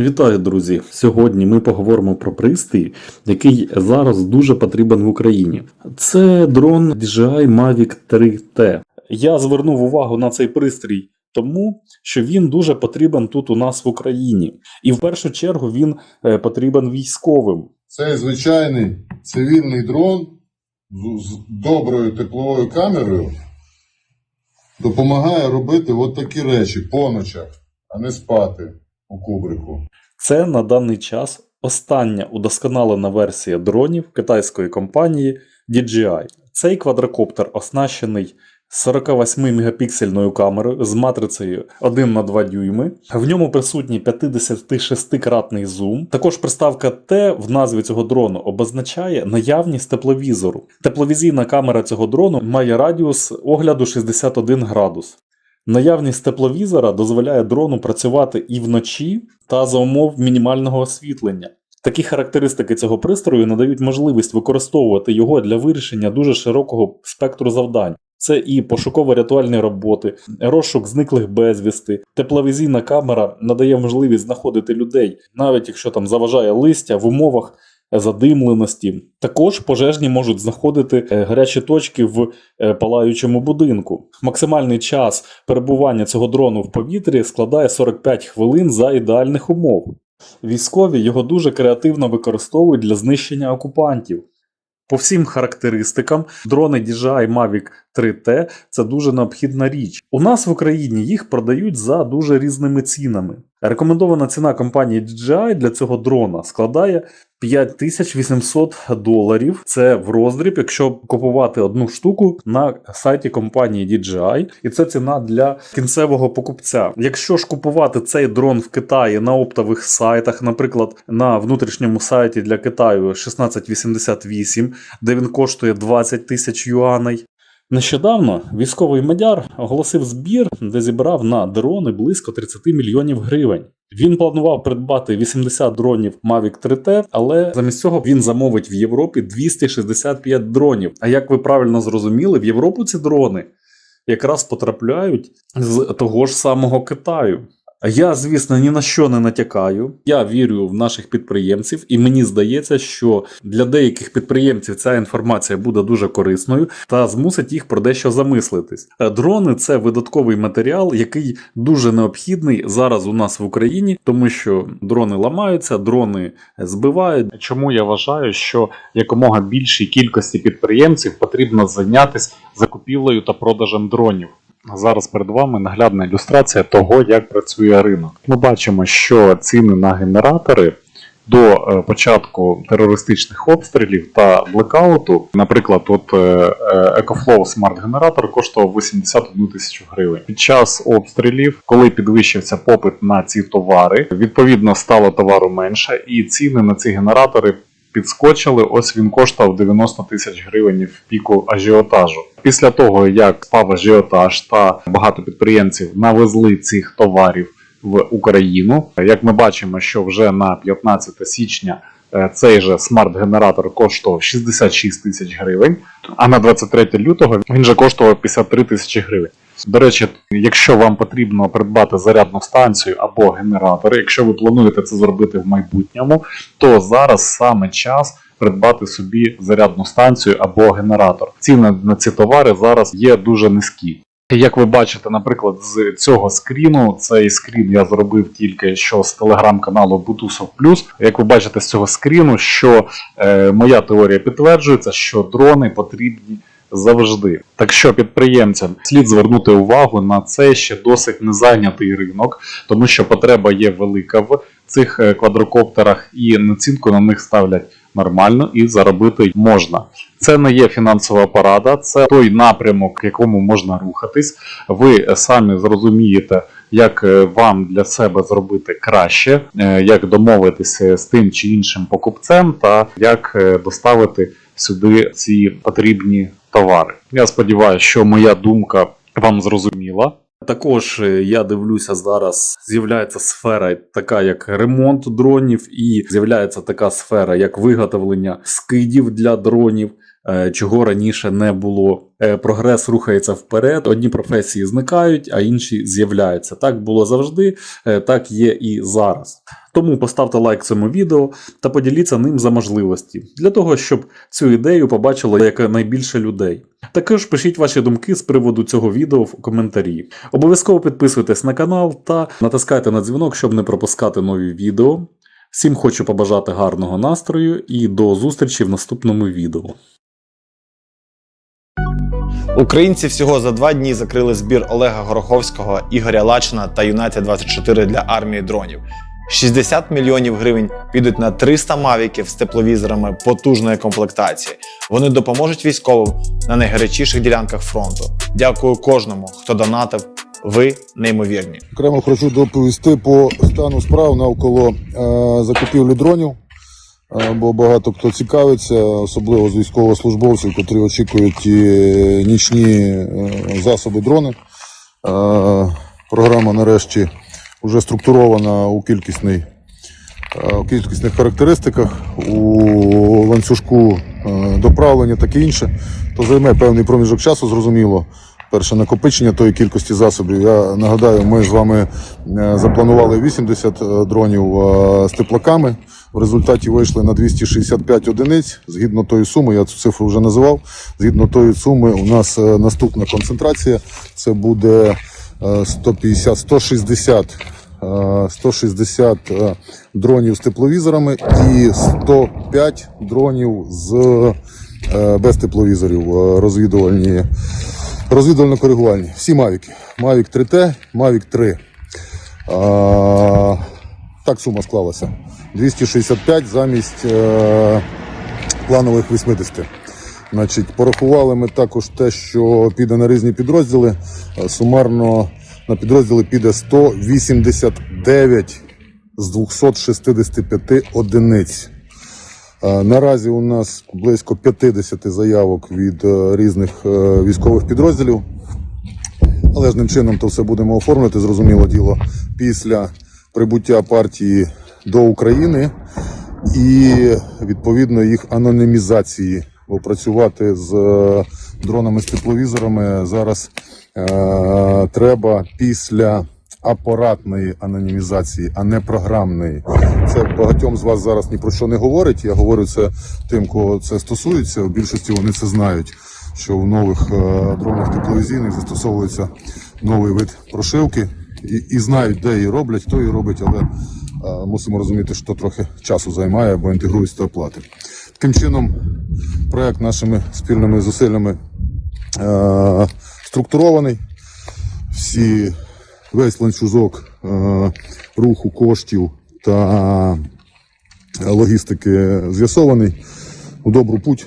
Вітаю, друзі! Сьогодні ми поговоримо про пристрій, який зараз дуже потрібен в Україні. Це дрон DJI Mavic 3T. Я звернув увагу на цей пристрій тому, що він дуже потрібен тут у нас в Україні. І в першу чергу він е, потрібен військовим. Цей звичайний цивільний дрон з доброю тепловою камерою допомагає робити от такі речі по ночах, а не спати у кубрику. Це на даний час остання удосконалена версія дронів китайської компанії DJI. Цей квадрокоптер оснащений 48 мегапіксельною камерою з матрицею 1 на 2 дюйми. В ньому присутній 56-кратний зум. Також приставка Т в назві цього дрону обозначає наявність тепловізору. Тепловізійна камера цього дрону має радіус огляду 61 градус. Наявність тепловізора дозволяє дрону працювати і вночі та за умов мінімального освітлення. Такі характеристики цього пристрою надають можливість використовувати його для вирішення дуже широкого спектру завдань. Це і пошуково-рятувальні роботи, розшук зниклих безвісти. Тепловізійна камера надає можливість знаходити людей, навіть якщо там заважає листя в умовах задимленості. Також пожежні можуть знаходити е, гарячі точки в е, палаючому будинку. Максимальний час перебування цього дрону в повітрі складає 45 хвилин за ідеальних умов. Військові його дуже креативно використовують для знищення окупантів. По всім характеристикам, дрони DJI Mavic 3T це дуже необхідна річ. У нас в Україні їх продають за дуже різними цінами. Рекомендована ціна компанії DJI для цього дрона складає 5800 доларів. Це в роздріб, якщо купувати одну штуку на сайті компанії DJI, і це ціна для кінцевого покупця. Якщо ж купувати цей дрон в Китаї на оптових сайтах, наприклад, на внутрішньому сайті для Китаю 1688, де він коштує 20 тисяч юаней. Нещодавно військовий мадяр оголосив збір, де зібрав на дрони близько 30 мільйонів гривень. Він планував придбати 80 дронів Mavic 3T, але замість цього він замовить в Європі 265 дронів. А як ви правильно зрозуміли, в Європу ці дрони якраз потрапляють з того ж самого Китаю. Я, звісно, ні на що не натякаю. Я вірю в наших підприємців, і мені здається, що для деяких підприємців ця інформація буде дуже корисною та змусить їх про дещо замислитись. Е, Дрони це видатковий матеріал, який дуже необхідний зараз у нас в Україні, тому що дрони ламаються, дрони збивають. Чому я вважаю, що якомога більшій кількості підприємців потрібно зайнятися закупівлею та продажем дронів. Зараз перед вами наглядна ілюстрація того, як працює ринок. Ми бачимо, що ціни на генератори до е, початку терористичних обстрілів та блекауту, наприклад, от е, е, EcoFlow Smart генератор коштував 81 тисячу гривень. Під час обстрілів, коли підвищився попит на ці товари, відповідно стало товару менше, і ціни на ці генератори підскочили. Ось він коштував 90 тисяч гривень в піку ажіотажу. Після того, як спав ажіотаж та багато підприємців навезли цих товарів в Україну, як ми бачимо, що вже на 15 січня. е, Цей же смарт-генератор коштував 66 тисяч гривень, а на 23 лютого він же коштував 53 тисячі гривень. До речі, якщо вам потрібно придбати зарядну станцію або генератор, якщо ви плануєте це зробити в майбутньому, то зараз саме час придбати собі зарядну станцію або генератор. Ціни на ці товари зараз є дуже низькі. Як ви бачите, наприклад, з цього скріну, цей скрін я зробив тільки що з телеграм-каналу Butusov Plus. Як ви бачите з цього скріну, що е, моя теорія підтверджується, що дрони потрібні завжди. Так що підприємцям слід звернути увагу на це ще досить незайнятий ринок, тому що потреба є велика в цих е, квадрокоптерах, і націнку на них ставлять нормально і заробити можна. Це не є фінансова порада, це той напрямок, в якому можна рухатись. Ви самі зрозумієте, як е, вам для себе зробити краще, е, як домовитися з тим чи іншим покупцем, та як доставити сюди ці потрібні товари. Я сподіваюся, що моя думка вам зрозуміла. Також е, я дивлюся зараз, з'являється сфера така, як ремонт дронів, і з'являється така сфера, як виготовлення скидів для дронів, е, чого раніше не було. Е, Прогрес рухається вперед. Одні професії зникають, а інші з'являються. Так було завжди, так є і зараз. Тому поставте лайк цьому відео та поділіться ним за можливості, для того, щоб цю ідею побачило якнайбільше людей. Також пишіть ваші думки з приводу цього відео в коментарі. Обов'язково підписуйтесь на канал та натискайте на дзвінок, щоб не пропускати нові відео. Всім хочу побажати гарного настрою і до зустрічі в наступному відео. Українці всього за два дні закрили збір Олега Гороховського, Ігоря Лачина та Юнайтед 24 для армії дронів. 60 мільйонів гривень підуть на 300 мавіків з тепловізорами потужної комплектації. Вони допоможуть військовим на найгарячіших ділянках фронту. Дякую кожному, хто донатив. Ви неймовірні. Окремо хочу доповісти по стану справ навколо е, закупівлі дронів, е, бо багато хто цікавиться, особливо з військовослужбовців, котрі очікують і нічні е, засоби дрони. Е, програма нарешті вже структурована у кількісний. е, У кількісних характеристиках, у ланцюжку е, доправлення таке інше, то займе певний проміжок часу, зрозуміло. Перше накопичення тої кількості засобів. Я нагадаю, ми з вами е, запланували 80 е, дронів з теплаками. В результаті вийшли на 265 одиниць. Згідно тої суми, я цю цифру вже називав. Згідно тої суми, у нас наступна концентрація це буде 150, 160 е, 160 е, дронів з тепловізорами і 105 дронів з е, без тепловізорів е, розвідувальні. Розвідувально-коригувальні. Всі Mavic. Mavic 3T, Mavic 3. А, так сума склалася. 265 замість е, планових 80. Значить, порахували ми також те, що піде на різні підрозділи. Е, Сумарно на підрозділи піде 189 з 265 одиниць. Е, Наразі у нас близько 50 заявок від е, різних військових підрозділів. Належним чином то все будемо оформлювати, зрозуміло діло, після прибуття партії до України і відповідно їх анонімізації. Бо працювати з е, дронами з тепловізорами зараз е, треба після апаратної анонімізації, а не програмної. Це багатьом з вас зараз ні про що не говорить. Я говорю це тим, кого це стосується. В більшості вони це знають, що в нових е, дронах тепловізійних застосовується новий вид прошивки і, і знають, де її роблять, хто її робить, але е, мусимо розуміти, що трохи часу займає, бо інтегруються до оплати. Таким чином, проект нашими спільними зусиллями е, структурований. Всі весь ланцюжок е, руху коштів та логістики з'ясований. У добру путь